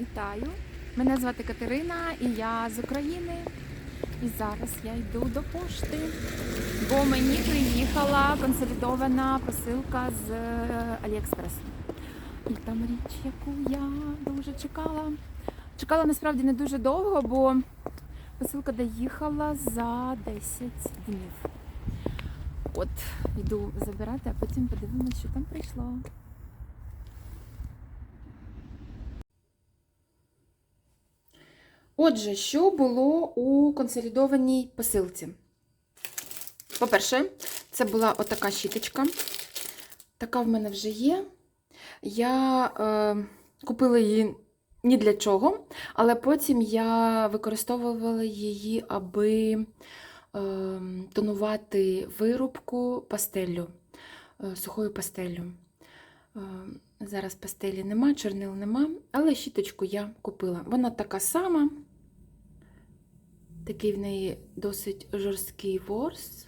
Вітаю! Мене звати Катерина і я з України. І зараз я йду до пошти, бо мені приїхала консолідована посилка з е, Аліекспресу. І там річ, яку я дуже чекала. Чекала насправді не дуже довго, бо посилка доїхала за 10 днів. От, йду забирати, а потім подивимось, що там прийшло. Отже, що було у консолідованій посилці? По-перше, це була отака щіточка. Така в мене вже є. Я е, купила її ні для чого, але потім я використовувала її, аби е, тонувати вирубку пастеллю, е, сухою пастеллю. Е, Зараз пастелі нема, чорнил нема, але щіточку я купила. Вона така сама. Такий в неї досить жорсткий ворс.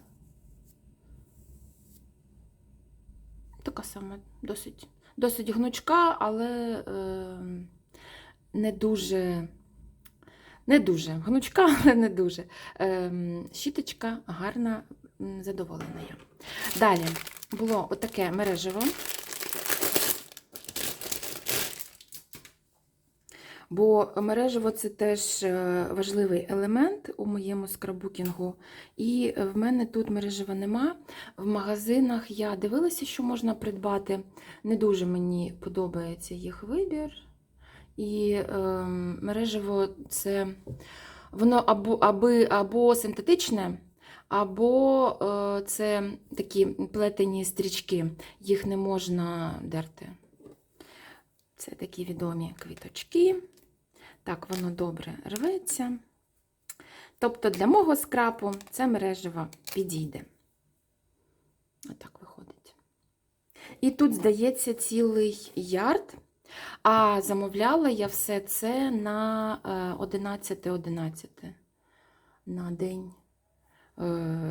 Така сама, досить, досить гнучка, але е, не дуже. Не дуже гнучка, але не дуже. Е, щіточка гарна, задоволена я. Далі було отаке мережево. Бо мережево це теж е, важливий елемент у моєму скраббукінгу. І в мене тут мережева нема. В магазинах я дивилася, що можна придбати. Не дуже мені подобається їх вибір. І е, мережево це воно або, аби, або синтетичне, або е, це такі плетені стрічки, їх не можна дерти. Це такі відомі квіточки. Так, воно добре рветься. Тобто для мого скрапу це мережево підійде. Отак виходить. І тут, здається, цілий ярд. А замовляла я все це на 11.11 на день. Е,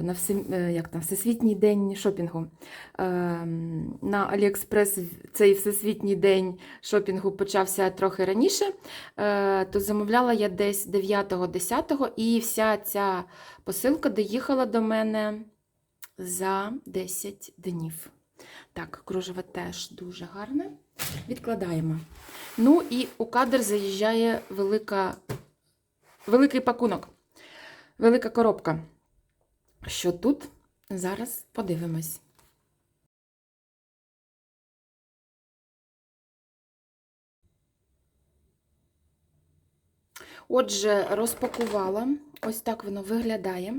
На всем- е, як там, Всесвітній день шопінгу. Е, На Аліекспрес цей всесвітній день шопінгу почався трохи раніше, то замовляла я десь 9-10, і вся ця посилка доїхала до мене за 10 днів. Так, кружево теж дуже гарне. Відкладаємо. Ну і у кадр заїжджає велика, великий пакунок, велика коробка. Що тут? Зараз подивимось. Отже, розпакувала. Ось так воно виглядає.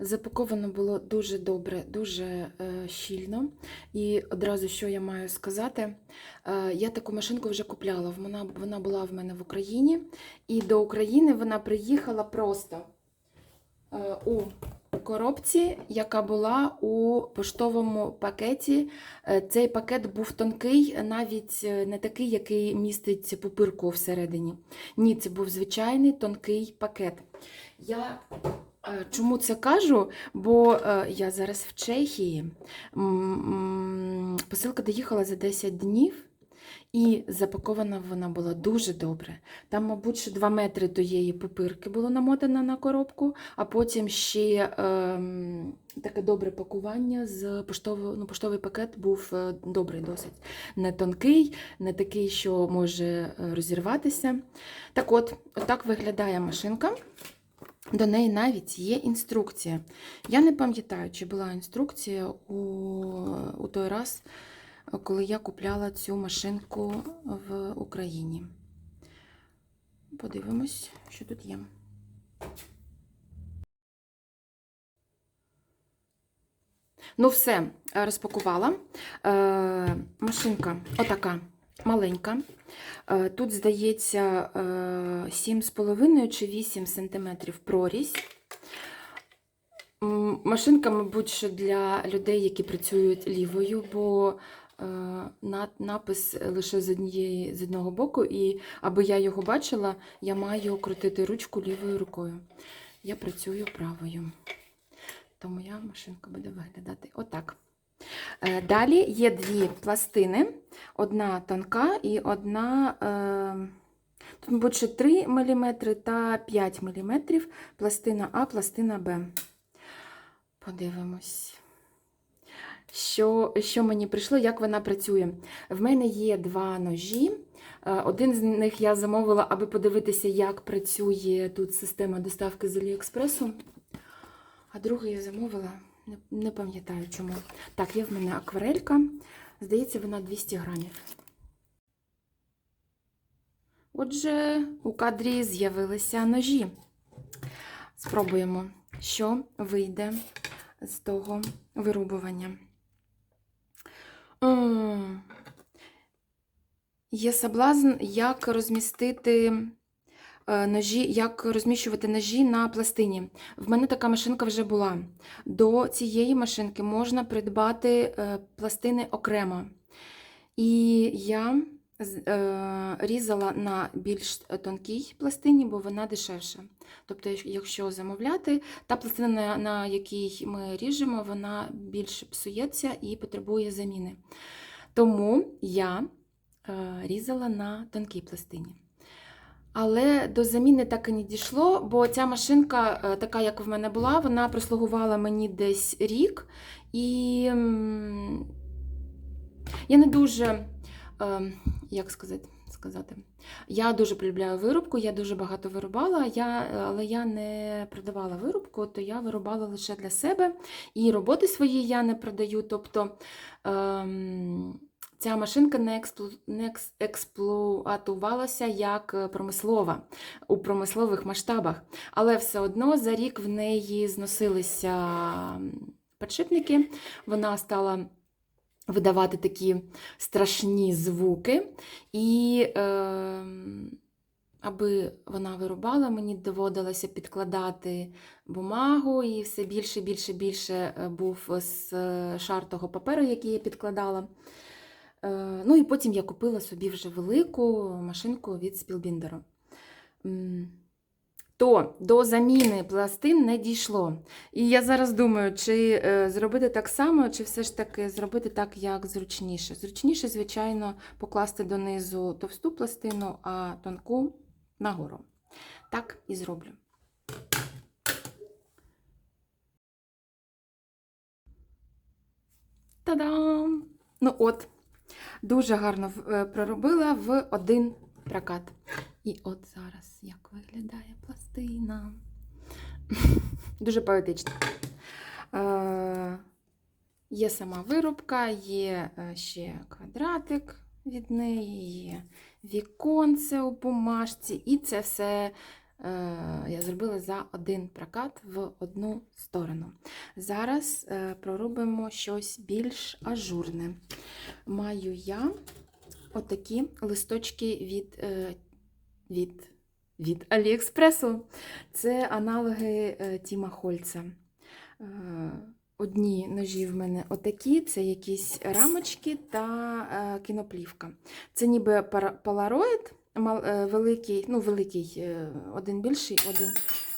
Запаковано було дуже добре, дуже е, щільно. І одразу що я маю сказати, е, я таку машинку вже купляла. Вона, вона була в мене в Україні, і до України вона приїхала просто е, у коробці, яка була у поштовому пакеті. Е, Цей пакет був тонкий, навіть е, не такий, який містить пупирку всередині. Ні, це був звичайний тонкий пакет. Я е, чому це кажу? Бо я зараз в Чехії. Посилка доїхала за 10 днів. І запакована вона була дуже добре. Там, мабуть, ще 2 метри тієї пупирки було намотано на коробку, а потім ще ем, таке добре пакування з поштового, ну, поштовий пакет був е, добрий досить. Не тонкий, не такий, що може е, розірватися. Так от, отак виглядає машинка. До неї навіть є інструкція. Я не пам'ятаю, чи була інструкція у, у той раз, коли я купляла цю машинку в Україні. Подивимось, що тут є. Ну, все, розпакувала. Е, машинка отака маленька. Е, Тут, здається, е, 7,5 чи 8 см прорізь. Машинка, мабуть, для людей, які працюють лівою, бо напис лише з, однієї, з одного боку, і аби я його бачила, я маю крутити ручку лівою рукою. Я працюю правою. То моя машинка буде виглядати отак. Е, Далі є дві пластини: одна тонка і одна. Е, Тут мабуть, ще 3 мм та 5 мм. Пластина А, пластина Б. Подивимось. Що, що мені прийшло, як вона працює. В мене є два ножі. Е, Один з них я замовила, аби подивитися, як працює тут система доставки з Аліекспресу. А другий я замовила, не, пам'ятаю чому. Так, є в мене акварелька. Здається, вона 200 грамів. Отже, у кадрі з'явилися ножі. Спробуємо, що вийде з того вирубування. Є соблазн, як розмістити е, ножі, як розміщувати ножі на пластині. В мене така машинка вже була. До цієї машинки можна придбати е, пластини окремо. І я різала на більш тонкій пластині, бо вона дешевша. Тобто, якщо- замовляти, та пластина, на, якій ми ріжемо, вона більше псується і потребує заміни. Тому я е, різала на тонкій пластині. Але до заміни так і не дійшло, бо ця машинка, е, така як в мене була, вона прослугувала мені десь рік. І я не дуже, е, як сказати, сказати, я дуже полюбляю вирубку, я дуже багато вирубала, я, але я не продавала вирубку, то я вирубала лише для себе. І роботи свої я не продаю. Тобто ем, ця машинка не, експлу, не експлуатувалася як промислова у промислових масштабах. Але все одно за рік в неї зносилися м, підшипники, вона стала видавати такі страшні звуки. І е, аби вона вирубала, мені доводилося підкладати бумагу, і все більше, більше, більше е, був з е, шар того паперу, який я підкладала. Е, Ну і потім я купила собі вже велику машинку від Спілбіндера. То до заміни пластин не дійшло. І я зараз думаю, чи е, зробити так само, чи все ж таки зробити так, як зручніше. Зручніше, звичайно, покласти донизу товсту пластину, а тонку нагору. Так і зроблю. Та-дам! Ну от, дуже гарно е, проробила в один прокат. І от зараз як виглядає пластина. Дуже поетично. Е, є сама вирубка, є е, ще квадратик від неї, є віконце у бумажці, і це все е, я зробила за один прокат в одну сторону. Зараз проробимо щось більш ажурне. Маю я отакі листочки від, е, від, від Аліекспресу. Це аналоги е, Тіма Хольца. Е, Одні ножі в мене отакі, це якісь рамочки та кіноплівка. Це ніби полароїд, великий, ну великий, один більший, один,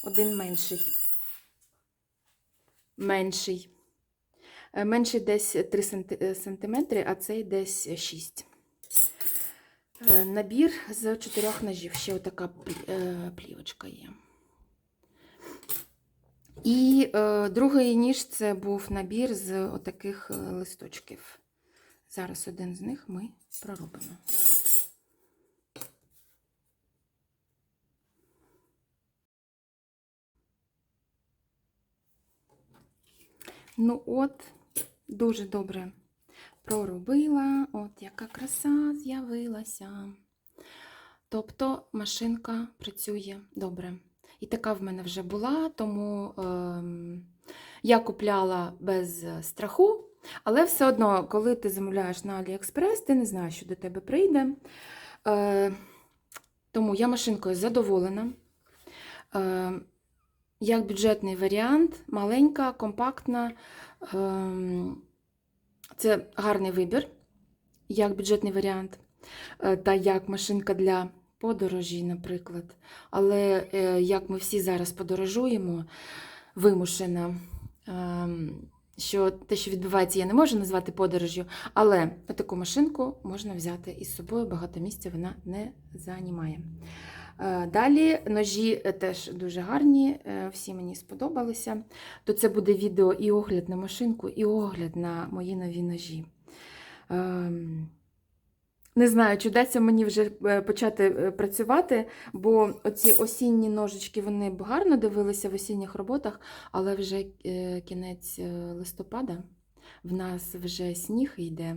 один менший. Менший. Менший десь 3 см, а цей десь 6 Е, Набір з чотирьох ножів. Ще отака е, плівочка є. І е, другий ніж це був набір з отаких е, листочків. Зараз один з них ми проробимо. Ну от, дуже добре проробила. От яка краса з'явилася. Тобто машинка працює добре. І така в мене вже була, тому ем, я купляла без страху, але все одно, коли ти замовляєш на AliExpress, ти не знаєш, що до тебе прийде. Е, тому я машинкою задоволена. Е, як бюджетний варіант, маленька, компактна. Ем, це гарний вибір, як бюджетний варіант, е, та як машинка для подорожі, наприклад. Але е, як ми всі зараз подорожуємо, вимушено, ем, що те, що відбувається, я не можу назвати подорожю, але таку машинку можна взяти із собою, багато місця вона не займає. Е, Далі ножі е, теж дуже гарні, е, всі мені сподобалися. То це буде відео і огляд на машинку, і огляд на мої нові ножі. Ем, Не знаю, чи вдасться мені вже почати працювати, бо оці осінні ножички вони б гарно дивилися в осінніх роботах, але вже кінець листопада, в нас вже сніг йде.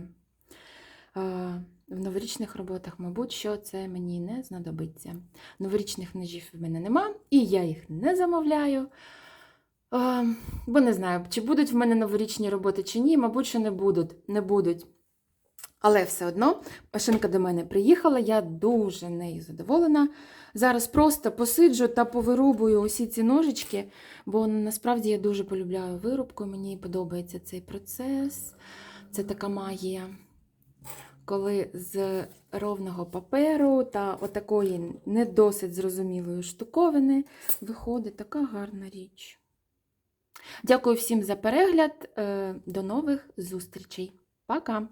В новорічних роботах, мабуть, що це мені не знадобиться. Новорічних ножів в мене нема, і я їх не замовляю. Бо не знаю, чи будуть в мене новорічні роботи, чи ні, мабуть, що не будуть. Не будуть. Але все одно машинка до мене приїхала, я дуже нею задоволена. Зараз просто посиджу та повирубую усі ці ножички, бо насправді я дуже полюбляю вирубку, мені подобається цей процес. Це така магія. Коли з ровного паперу та отакої не досить зрозумілої штуковини виходить така гарна річ. Дякую всім за перегляд. Е, До нових зустрічей. Пока!